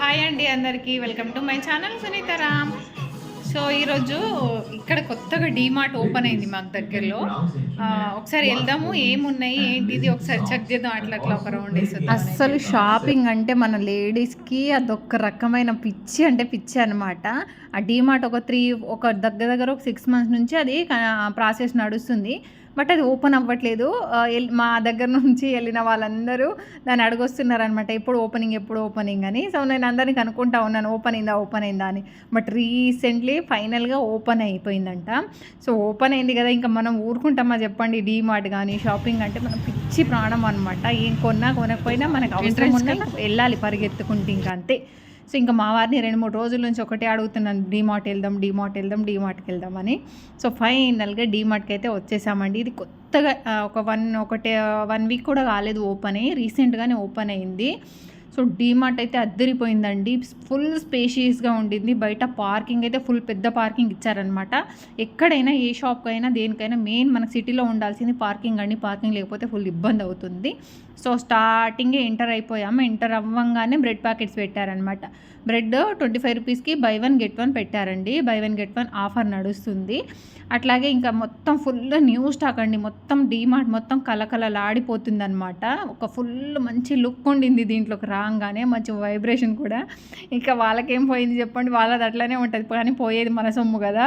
Hi అండి అందరికీ. Welcome to my channel Sunitaram so ఈరోజు ఇక్కడ కొత్తగా డీమార్ట్ ఓపెన్ అయింది మాకు దగ్గరలో. ఒకసారి వెళ్దాము ఏమున్నాయి ఏంటిది ఒకసారి చెక్ చేద్దాం అట్లా అట్లా ఒక రౌండ్ వేస్తుంది అస్సలు షాపింగ్ అంటే మన లేడీస్కి అదొక రకమైన పిచ్చి అంటే పిచ్చి అనమాట ఆ డీమార్ట్ ఒక త్రీ ఒక దగ్గర దగ్గర ఒక సిక్స్ మంత్స్ నుంచి అది ప్రాసెస్ నడుస్తుంది. బట్ అది ఓపెన్ అవ్వట్లేదు. మా దగ్గర నుంచి వెళ్ళిన వాళ్ళందరూ దాన్ని అడగొస్తున్నారు అనమాట ఎప్పుడు ఓపెనింగ్ ఎప్పుడు ఓపెనింగ్ అని. సో నేను అందరినీ కనుక్కుంటా ఉన్నాను ఓపెన్ అయిందా ఓపెన్ అయిందా అని. బట్ రీసెంట్లీ ఫైనల్గా ఓపెన్ అయిపోయిందంట. సో ఓపెన్ అయింది కదా ఇంకా మనం ఊరుకుంటామా చెప్పండి? డీమార్ట్ కానీ షాపింగ్ అంటే మనం పిచ్చి ప్రాణం అనమాట ఏం కొన్నా కొనకపోయినా మనకు అవసరం ఉన్నా వెళ్ళాలి పరిగెత్తుకుంటే ఇంకా అంతే. సో ఇంకా మా వారిని రెండు మూడు రోజుల నుంచి ఒకటే అడుగుతున్నాను డీమార్ట్ వెళ్దాం డీమార్ట్ వెళ్దాం డీమార్ట్కి వెళ్దాం అని. సో ఫైనల్గా డీమార్ట్కి అయితే వచ్చేసామండి. ఇది కొత్తగా ఒక వన్ ఒకటే వన్ వీక్ కూడా కాలేదు ఓపెన్ అయ్యి రీసెంట్గానే ఓపెన్ అయింది సో డీమార్ట్ అయితే అద్దరిపోయిందండి. ఫుల్ స్పేషియస్గా ఉండింది. బయట పార్కింగ్ అయితే ఫుల్ పెద్ద పార్కింగ్ ఇచ్చారనమాట ఎక్కడైనా ఏ షాప్కైనా దేనికైనా మెయిన్ మనకు సిటీలో ఉండాల్సింది పార్కింగ్ అండి. పార్కింగ్ లేకపోతే ఫుల్ ఇబ్బంది అవుతుంది. సో స్టార్టింగే ఇంటర్ అయిపోయాము. ఇంటర్ అవ్వంగానే బ్రెడ్ ప్యాకెట్స్ పెట్టారనమాట బ్రెడ్ ట్వంటీ ఫైవ్ రూపీస్కి బై వన్ గెట్ వన్ పెట్టారండి. Buy one get one offer నడుస్తుంది. అట్లాగే ఇంకా మొత్తం ఫుల్ న్యూ స్టాక్ అండి. మొత్తం డీమార్ట్ మొత్తం కలకలలాడిపోతుంది అనమాట ఒక ఫుల్ మంచి లుక్ ఉండింది దీంట్లోకి రాగానే మంచి వైబ్రేషన్ కూడా. ఇంకా వాళ్ళకేం పోయింది చెప్పండి? వాళ్ళది అట్లనే ఉంటుంది. కానీ పోయేది మన సొమ్ము కదా.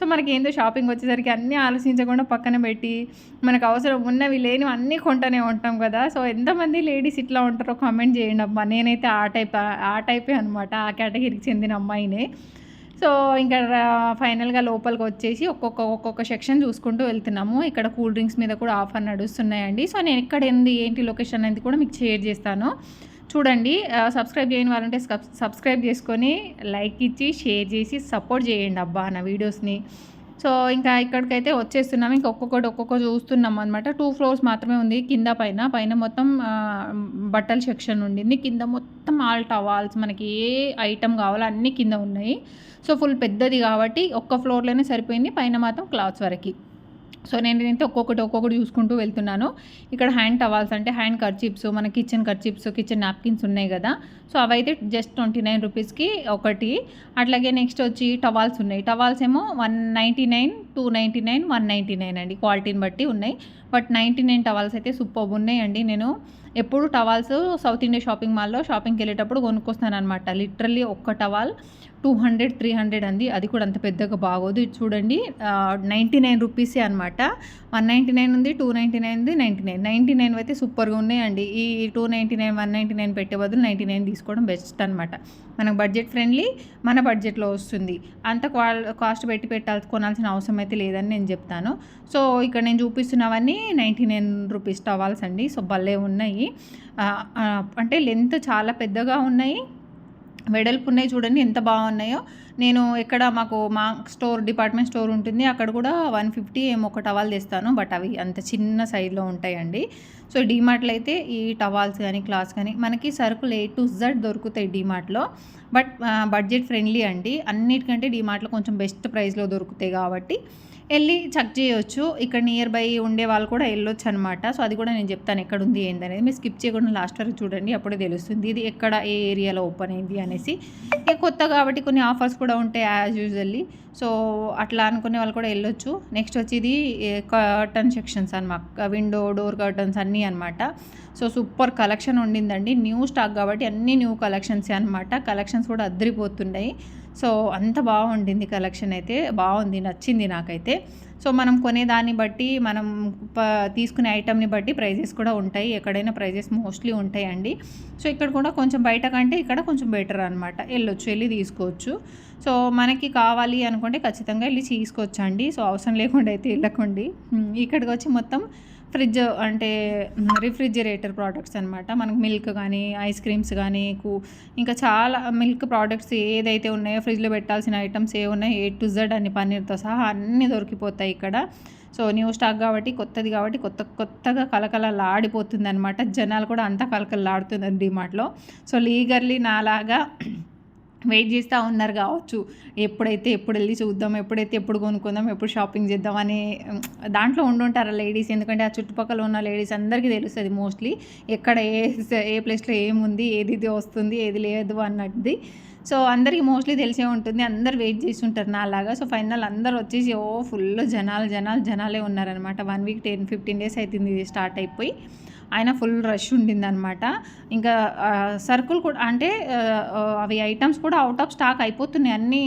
సో మనకి ఏందో షాపింగ్ వచ్చేసరికి అన్నీ ఆలోచించకుండా పక్కన పెట్టి మనకు అవసరం ఉన్నవి లేనివి అన్నీ కొంటూనే ఉంటాం కదా. సో ఎంతమంది లేడీస్ ఇట్లా ఉంటారో కామెంట్ చేయండి అమ్మా నేనైతే ఆ టైప్ ఆ టైపే అనమాట ఆ కేటగిరీకి చెందిన అమ్మాయినే. సో ఇంకా రా- ఫైనల్గా లోపలికి వచ్చేసి ఒక్కొక్క ఒక్కొక్క సెక్షన్ చూసుకుంటూ వెళ్తున్నాము. ఇక్కడ కూల్ డ్రింక్స్ మీద కూడా ఆఫర్ నడుస్తున్నాయండి. సో నేను ఎక్కడ ఏంది ఏంటి లొకేషన్ అనేది కూడా మీకు షేర్ చేస్తాను. చూడండి సబ్స్క్రైబ్ చేయని వాళ్ళంటే సబ్- సబ్స్క్రైబ్ చేసుకొని లైక్ ఇచ్చి షేర్ చేసి సపోర్ట్ చేయండి అబ్బా నా వీడియోస్ని. సో ఇంకా ఇక్కడికైతే వచ్చేస్తున్నాం. ఇంకా ఒక్కొక్కటి ఒక్కొక్క చూస్తున్నాం అనమాట టూ ఫ్లోర్స్ మాత్రమే ఉంది కింద పైన. పైన మొత్తం బట్టల సెక్షన్ ఉండింది. కింద మొత్తం ఆల్ టవాల్స్ మనకి ఏ ఐటమ్ కావాలో అన్నీ కింద ఉన్నాయి. సో ఫుల్ పెద్దది కాబట్టి ఒక్క ఫ్లోర్లోనే సరిపోయింది. పైన మాత్రం క్లాత్స్ వరకు. సో నేను ఏంటంటే ఒక్కొక్కటి ఒక్కొక్కటి చూసుకుంటూ వెళ్తున్నాను. ఇక్కడ హ్యాండ్ టవాల్స్ అంటే హ్యాండ్ కర్చిప్స్ మన కిచెన్ కర్చిప్స్ కిచెన్ నాప్కిన్స్ ఉన్నాయి కదా. సో అవైతే జస్ట్ ట్వంటీ నైన్ రూపీస్కి ఒకటి. అట్లాగే నెక్స్ట్ వచ్చి టవాల్స్ ఉన్నాయి. టవాల్స్ ఏమో one ninety nine two ninety nine one ninety nine అండి. క్వాలిటీని బట్టి ఉన్నాయి. బట్ నైంటీ నైన్ టవాల్స్ అయితే సూపర్ ఉన్నాయండి. నేను ఎప్పుడు టవాల్స్ సౌత్ ఇండియా షాపింగ్ మాల్లో షాపింగ్కి వెళ్ళేటప్పుడు కొనుక్కొస్తాను అనమాట లిటరల్లీ ఒక్క towel two hundred three hundred అంది. అది కూడా అంత పెద్దగా బాగోదు. ఇది చూడండి నైంటీ నైన్ రూపీసే అనమాట వన్ నైంటీ నైన్ ఉంది టూ నైంటీ నైన్ ఉంది నైంటీ నైన్. నైంటీ నైన్ అయితే సూపర్గా ఉన్నాయండి. ఈ two ninety nine one ninety nine పెట్టే బదులు నైంటీ నైన్ తీసుకోవడం బెస్ట్ అనమాట మనకు బడ్జెట్ ఫ్రెండ్లీ మన బడ్జెట్లో వస్తుంది. అంత క్వా కాస్ట్ పెట్టి పెట్టాల్సి కొనాల్సిన అవసరం అయితే లేదని నేను చెప్తాను. సో ఇక్కడ నేను చూపిస్తున్నవన్నీ నైంటీ నైన్ రూపీస్ టవాల్స్ అండి. సో భలే ఉన్నాయి. అంటే లెంత్ చాలా పెద్దగా ఉన్నాయి. వెడల్పు ఉన్నాయి చూడండి ఎంత బాగున్నాయో. నేను ఇక్కడ మాకు మా స్టోర్ డిపార్ట్మెంట్ స్టోర్ ఉంటుంది. అక్కడ కూడా వన్ ఫిఫ్టీ ఏమో ఒక టవాల్ తెస్తాను. బట్ అవి అంత చిన్న సైజులో ఉంటాయండి. సో డీమార్ట్లో అయితే ఈ టవాల్స్ కానీ క్లాత్స్ కానీ మనకి సరుకులు ఏ టు జెడ్ దొరుకుతాయి డీమార్ట్లో. బట్ బడ్జెట్ ఫ్రెండ్లీ అండి. అన్నిటికంటే డీమార్ట్లో కొంచెం బెస్ట్ ప్రైస్లో దొరుకుతాయి కాబట్టి వెళ్ళి చెక్ చేయొచ్చు. ఇక్కడ నియర్ బై ఉండే వాళ్ళు కూడా వెళ్ళొచ్చు అనమాట సో అది కూడా నేను చెప్తాను ఎక్కడ ఉంది ఏందనేది. మీరు స్కిప్ చేయకుండా లాస్ట్ వరకు చూడండి అప్పుడే తెలుస్తుంది. ఇది ఎక్కడ ఏ ఏరియాలో ఓపెన్ అయింది అనేసి. ఇక కొత్త కాబట్టి కొన్ని ఆఫర్స్ కూడా కూడా ఉంటాయి యాజ్ యూజువల్లీ సో అట్లా అనుకునే వాళ్ళు కూడా వెళ్ళొచ్చు. నెక్స్ట్ వచ్చి ఇది కర్టన్ సెక్షన్స్ అనమాట విండో డోర్ కర్టన్స్ అన్నీ అనమాట సో సూపర్ కలెక్షన్ ఉండిందండి. న్యూ స్టాక్ కాబట్టి అన్నీ న్యూ కలెక్షన్సే అనమాట కలెక్షన్స్ కూడా అద్దరిపోతున్నాయి. సో అంత బాగుండింది కలెక్షన్ అయితే బాగుంది నచ్చింది నాకైతే. సో మనం కొనేదాన్ని బట్టి మనం తీసుకునే ఐటమ్ని బట్టి ప్రైజెస్ కూడా ఉంటాయి. ఎక్కడైనా ప్రైజెస్ మోస్ట్లీ ఉంటాయండి. సో ఇక్కడ కూడా కొంచెం బయట కంటే ఇక్కడ కొంచెం బెటర్ అనమాట వెళ్ళొచ్చు వెళ్ళి తీసుకోవచ్చు. సో మనకి కావాలి అనుకుంటే ఖచ్చితంగా వెళ్ళి తీసుకోవచ్చు అండి సో అవసరం లేకుండా అయితే వెళ్ళకండి. ఇక్కడికి వచ్చి మొత్తం ఫ్రిడ్జ్ అంటే రిఫ్రిజిరేటర్ ప్రోడక్ట్స్ అనమాట మనకు మిల్క్ కానీ ఐస్ క్రీమ్స్ కానీ కూ ఇంకా చాలా మిల్క్ ప్రోడక్ట్స్ ఏదైతే ఉన్నాయో ఫ్రిడ్జ్లో పెట్టాల్సిన ఐటమ్స్ ఏ ఉన్నాయో ఏ టు జెడ్ అని పన్నీర్తో సహా అన్నీ దొరికిపోతాయి ఇక్కడ. సో న్యూ స్టాక్ కాబట్టి కొత్తది కాబట్టి కొత్త కొత్తగా కలకలలాడిపోతుంది అనమాట జనాలు కూడా అంతా కలకలలాడుతున్నారు డిమార్ట్లో సో లీగర్లీ నాలాగా వెయిట్ చేస్తూ ఉన్నారు కావచ్చు. ఎప్పుడైతే ఎప్పుడు వెళ్ళి చూద్దాం ఎప్పుడైతే ఎప్పుడు కొనుక్కుందాం ఎప్పుడు షాపింగ్ చేద్దాం అనే దాంట్లో ఉండుంటారు లేడీస్. ఎందుకంటే ఆ చుట్టుపక్కల ఉన్న లేడీస్ అందరికీ తెలుస్తుంది మోస్ట్లీ ఎక్కడ ఏ ఏ ప్లేస్లో ఏముంది ఏది ఇది వస్తుంది ఏది లేదు అన్నది. సో అందరికీ మోస్ట్లీ తెలిసే ఉంటుంది. అందరు వెయిట్ చేసి ఉంటారు నా సో ఫైనల్ అందరు వచ్చేసి ఓ ఫుల్ జనాలు జనాలు జనాలే ఉన్నారనమాట one week ten fifteen days అవుతుంది ఇది స్టార్ట్ అయిపోయి. ఆయన ఫుల్ రష్ ఉండిందనమాట. ఇంకా ఆ, సరుకులు కూడా అంటే అవి ఐటమ్స్ కూడా అవుట్ ఆఫ్ స్టాక్ అయిపోతున్నాయి. అన్నీ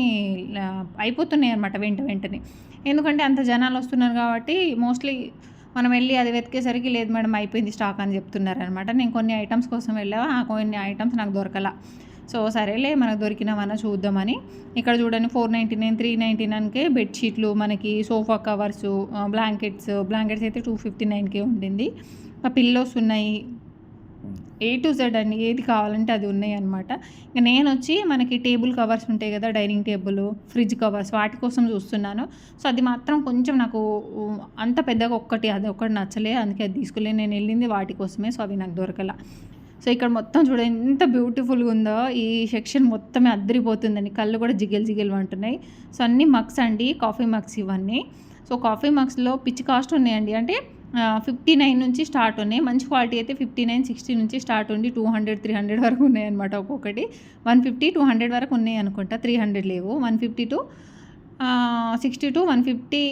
అయిపోతున్నాయి అనమాట వెంట వెంటనే. ఎందుకంటే అంత జనాలు వస్తున్నారు కాబట్టి మోస్ట్లీ మనం వెళ్ళి అది వెతికేసరికి లేదు మేడం అయిపోయింది స్టాక్ అని చెప్తున్నారు అనమాట నేను కొన్ని ఐటమ్స్ కోసం వెళ్ళావా? ఆ కొన్ని ఐటమ్స్ నాకు దొరకలా. సో సరేలే మనకు దొరికినవన్నా చూద్దామని. ఇక్కడ చూడండి four ninety nine three ninety నైన్కే బెడ్షీట్లు మనకి సోఫా కవర్స్ బ్లాంకెట్స్ బ్లాంకెట్స్ అయితే టూ ఫిఫ్టీ నైన్కే ఉండింది. ఇంకా పిల్లోస్ ఉన్నాయి. ఏ టు జెడ్ అండి. ఏది కావాలంటే అది ఉన్నాయి అనమాట ఇంకా నేను వచ్చి మనకి టేబుల్ కవర్స్ ఉంటాయి కదా డైనింగ్ టేబుల్ ఫ్రిడ్జ్ కవర్స్ వాటి కోసం చూస్తున్నాను. సో అది మాత్రం కొంచెం నాకు అంత పెద్దగా ఒక్కటి అది ఒక్కటి నచ్చలే. అందుకే అది తీసుకులే. నేను వెళ్ళింది వాటి కోసమే. సో అవి నాకు దొరకల. సో ఇక్కడ మొత్తం చూడండి ఎంత బ్యూటిఫుల్గా ఉందో. ఈ సెక్షన్ మొత్తమే అద్దరిపోతుందండి. కళ్ళు కూడా జిగిల్ జిగెల్ అంటున్నాయి. సో అన్ని మగ్స్ అండి. కాఫీ మగ్స్ ఇవన్నీ. సో కాఫీ మగ్స్లో పిచ్చి కాస్ట్ ఉన్నాయండి. అంటే ఫిఫ్టీ నైన్ నుంచి స్టార్ట్ ఉన్నాయి. మంచి క్వాలిటీ అయితే ఫిఫ్టీ నైన్ సిక్స్టీ నుంచి స్టార్ట్ ఉండి టూ హండ్రెడ్ త్రీ హండ్రెడ్ వరకు ఉన్నాయన్నమాట ఒక్కొక్కటి. వన్ ఫిఫ్టీ టూ హండ్రెడ్ వరకు ఉన్నాయి అనుకుంటా. త్రీ హండ్రెడ్ లేవు. One fifty to sixty to one fifty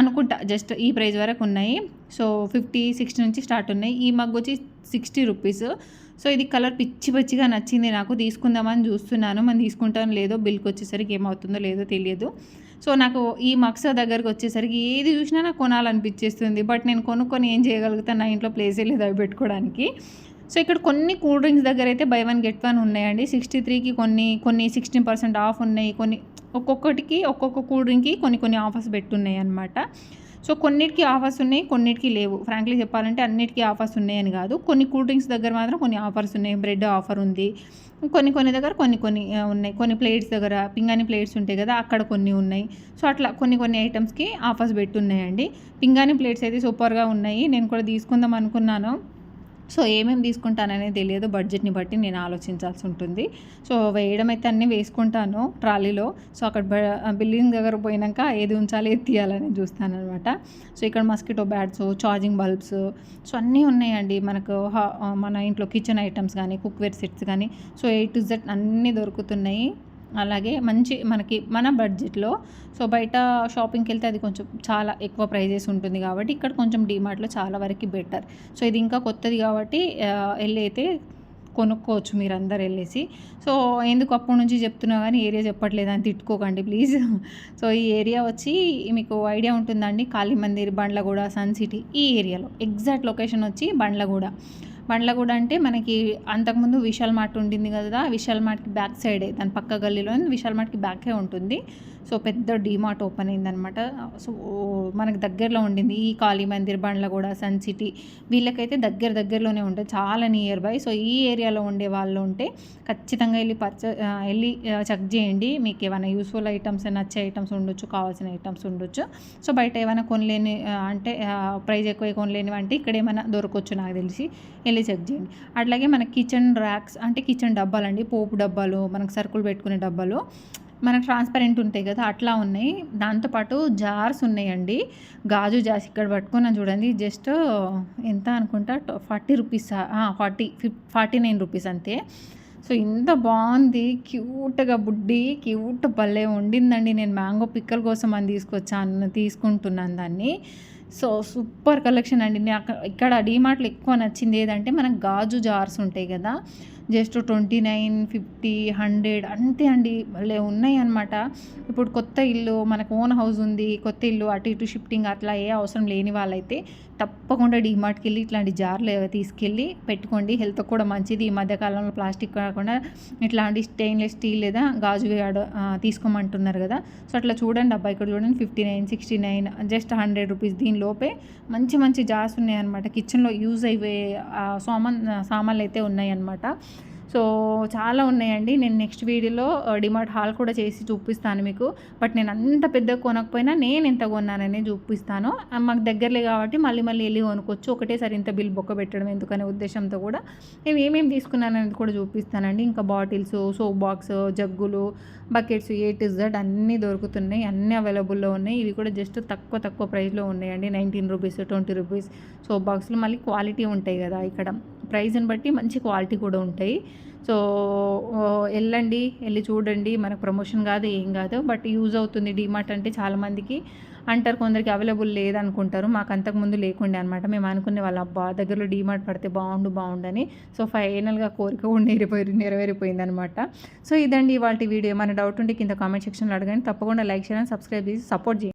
అనుకుంటా. జస్ట్ ఈ ప్రైస్ వరకు ఉన్నాయి. సో ఫిఫ్టీ సిక్స్టీ నుంచి స్టార్ట్ ఉన్నాయి. ఈ మగ్గు వచ్చి సిక్స్టీ రూపీస్ సో ఇది కలర్ పిచ్చి పిచ్చిగా నచ్చింది నాకు. తీసుకుందామని చూస్తున్నాను. మనం తీసుకుంటాను లేదో బిల్కి వచ్చేసరికి ఏమవుతుందో లేదో తెలియదు. సో నాకు ఈ మక్సో దగ్గరకు వచ్చేసరికి ఏది చూసినా నాకు కొనాలనిపించేస్తుంది. బట్ నేను కొనుక్కొని ఏం చేయగలుగుతాను నా ఇంట్లో ప్లేసే లేదు అవి పెట్టుకోవడానికి సో ఇక్కడ కొన్ని కూల్ డ్రింక్స్ దగ్గర అయితే బై వన్ గెట్ వన్ ఉన్నాయండి. సిక్స్టీ త్రీకి కొన్ని కొన్ని సిక్స్టీన్ పర్సెంట్ ఆఫ్ ఉన్నాయి. కొన్ని ఒక్కొక్కటికి ఒక్కొక్క కూల్ డ్రింక్కి కొన్ని కొన్ని ఆఫర్స్ పెట్టున్నాయి అనమాట సో కొన్నిటికి ఆఫర్స్ ఉన్నాయి కొన్నిటికి లేవు. ఫ్రాంక్లీ చెప్పాలంటే అన్నిటికీ ఆఫర్స్ ఉన్నాయని కాదు. కొన్ని కూల్ డ్రింక్స్ దగ్గర మాత్రం కొన్ని ఆఫర్స్ ఉన్నాయి. బ్రెడ్ ఆఫర్ ఉంది. కొన్ని కొన్ని దగ్గర కొన్ని కొన్ని ఉన్నాయి. కొన్ని ప్లేట్స్ దగ్గర పింగాణి ప్లేట్స్ ఉంటాయి కదా అక్కడ కొన్ని ఉన్నాయి. సో అట్లా కొన్ని కొన్ని ఐటమ్స్కి ఆఫర్స్ పెట్టున్నాయండి. పింగాణి ప్లేట్స్ అయితే సూపర్గా ఉన్నాయి. నేను కూడా తీసుకుందాం అనుకున్నాను. సో ఏమేమి తీసుకుంటాననేది తెలియదు. బడ్జెట్ని బట్టి నేను ఆలోచించాల్సి ఉంటుంది. సో వేయడం అయితే అన్నీ వేసుకుంటాను ట్రాలీలో. సో అక్కడ బ- బిల్డింగ్ దగ్గర పోయినాక ఏది ఉంచాలి ఏది తీయాలని చూస్తాను అనమాట సో ఇక్కడ mosquito bats charging bulbs so అన్నీ ఉన్నాయండి. మనకు మన ఇంట్లో కిచెన్ ఐటమ్స్ కానీ కుక్వేర్ సెట్స్ కానీ. సో ఏ టు జెడ్ అన్నీ దొరుకుతున్నాయి. అలాగే మంచి మనకి మన బడ్జెట్లో సో బయట షాపింగ్కి వెళ్తే అది కొంచెం చాలా ఎక్కువ ప్రైజెస్ ఉంటుంది కాబట్టి ఇక్కడ కొంచెం డిమార్ట్లో చాలా వరకు బెటర్. సో ఇది ఇంకా కొత్తది కాబట్టి వెళ్ళి అయితే కొనుక్కోవచ్చు మీరు అందరు వెళ్ళేసి. సో ఎందుకు అప్పటి నుంచి చెప్తున్నా కానీ ఏరియా చెప్పట్లేదు అని తిట్టుకోకండి ప్లీజ్. సో ఈ ఏరియా వచ్చి మీకు ఐడియా ఉంటుందండి కాళీమందిర్ బండ్లగూడ సన్ సిటీ ఈ ఏరియాలో. ఎగ్జాక్ట్ లొకేషన్ వచ్చి బండ్లగూడ. బండ్లగూడ అంటే మనకి అంతకుముందు విశాల్ మార్ట్ ఉండింది కదా విశాల్ మార్ట్కి బ్యాక్ సైడే దాని పక్క గల్లీలో విశాల్ మార్ట్కి బ్యాకే ఉంటుంది. సో పెద్ద డీమార్ట్ ఓపెన్ అయిందనమాట సో మనకు దగ్గరలో ఉండింది ఈ కాళీ మందిర్ బండ్లగూడ సన్ సిటీ. వీళ్ళకైతే దగ్గర దగ్గరలోనే ఉంటుంది చాలా నియర్ బై సో ఈ ఏరియాలో ఉండే వాళ్ళు ఉంటే ఖచ్చితంగా వెళ్ళి పర్చ వెళ్ళి చెక్ చేయండి. మీకు ఏమైనా యూస్ఫుల్ ఐటమ్స్ నచ్చే ఐటమ్స్ ఉండొచ్చు కావాల్సిన ఐటమ్స్ ఉండొచ్చు. సో బయట ఏమైనా కొనలేని అంటే ప్రైస్ ఎక్కువ కొనలేని అంటే ఇక్కడ ఏమైనా దొరకవచ్చు నాకు తెలిసి వెళ్ళి చెక్ చేయండి. అట్లాగే మన కిచెన్ ర్యాక్స్ అంటే కిచెన్ డబ్బాలండి పోపు డబ్బాలు మనకు సరుకులు పెట్టుకునే డబ్బాలు. మనకు ట్రాన్స్పరెంట్ ఉంటాయి కదా అట్లా ఉన్నాయి. దాంతోపాటు జార్స్ ఉన్నాయండి. గాజు జార్స్ ఇక్కడ పట్టుకున్నాను చూడండి జస్ట్ ఎంత అనుకుంటా forty rupees forty fif forty nine rupees అంతే. సో ఇంత బాగుంది. క్యూట్గా బుడ్డి క్యూట్ భలే ఉండిందండి నేను మ్యాంగో పిక్కల కోసం అని తీసుకొచ్చాను తీసుకుంటున్నాను దాన్ని. సో సూపర్ కలెక్షన్ అండి. నాకు ఇక్కడ డీమార్ట్లో ఎక్కువ నచ్చింది ఏదంటే మనకు గాజు జార్స్ ఉంటాయి కదా just twenty nine fifty hundred అంతే అండి. భలే ఉన్నాయి అనమాట ఇప్పుడు కొత్త ఇల్లు మనకు ఓన్ హౌస్ ఉంది కొత్త ఇల్లు అటు ఇటు షిఫ్టింగ్ అట్లా ఏ అవసరం లేని వాళ్ళైతే తప్పకుండా డిమార్ట్కి వెళ్ళి ఇట్లాంటి జార్లు తీసుకెళ్ళి పెట్టుకోండి. హెల్త్ కూడా మంచిది. ఈ మధ్యకాలంలో ప్లాస్టిక్ కాకుండా ఇట్లాంటి స్టెయిన్లెస్ స్టీల్ లేదా గాజు తీసుకోమంటున్నారు కదా. సో అట్లా చూడండి అబ్బాయి ఇక్కడ చూడండి fifty nine sixty nine just hundred rupees దీని లోపే మంచి మంచి జార్స్ ఉన్నాయన్నమాట. కిచెన్లో యూజ్ అయ్యే సామాన్ సామాన్లు అయితే ఉన్నాయన్నమాట. సో చాలా ఉన్నాయండి. నేను నెక్స్ట్ వీడియోలో డిమార్ట్ హాల్ కూడా చేసి చూపిస్తాను మీకు. బట్ నేను అంత పెద్ద కొనకపోయినా నేను ఎంత కొన్నాననే చూపిస్తాను. మాకు దగ్గరలే కాబట్టి మళ్ళీ మళ్ళీ వెళ్ళి కొనుక్కోవచ్చు. ఒకటేసారి ఇంత బిల్ బొక్క పెట్టడం ఎందుకనే ఉద్దేశంతో కూడా. నేను ఏమేమి తీసుకున్నాననేది కూడా చూపిస్తానండి. ఇంకా బాటిల్స్ సోప్ బాక్స్ జగ్గులు బకెట్స్ ఏ టు జెడ్ అన్నీ దొరుకుతున్నాయి. అన్నీ అవైలబుల్లో ఉన్నాయి. ఇవి కూడా జస్ట్ తక్కువ తక్కువ ప్రైస్లో ఉన్నాయండి. Nineteen rupees twenty rupees soap బాక్స్లు. మళ్ళీ క్వాలిటీ ఉంటాయి కదా ఇక్కడ. ప్రైస్ని బట్టి మంచి క్వాలిటీ కూడా ఉంటాయి. సో వెళ్ళండి వెళ్ళి చూడండి. మనకు ప్రమోషన్ కాదు ఏం కాదు. బట్ యూజ్ అవుతుంది డిమార్ట్ అంటే చాలామందికి అంటారు కొందరికి అవైలబుల్ లేదనుకుంటారు. మాకు అంతకుముందు లేకుండే అనమాట మేము అనుకునే వాళ్ళ అబ్బా దగ్గరలో డిమార్ట్ పడితే బాగుండు బాగుండని. సో ఫైనల్గా కోరిక కూడా నెరవేరి నెరవేరిపోయింది అనమాట సో ఇదండి ఇవాళ వీడియో. ఏమైనా డౌట్ ఉంటే కింద కామెంట్ సెక్షన్లో అడగండి. తప్పకుండా లైక్ చేయాలని సబ్స్క్రైబ్ చేసి సపోర్ట్ చేయండి.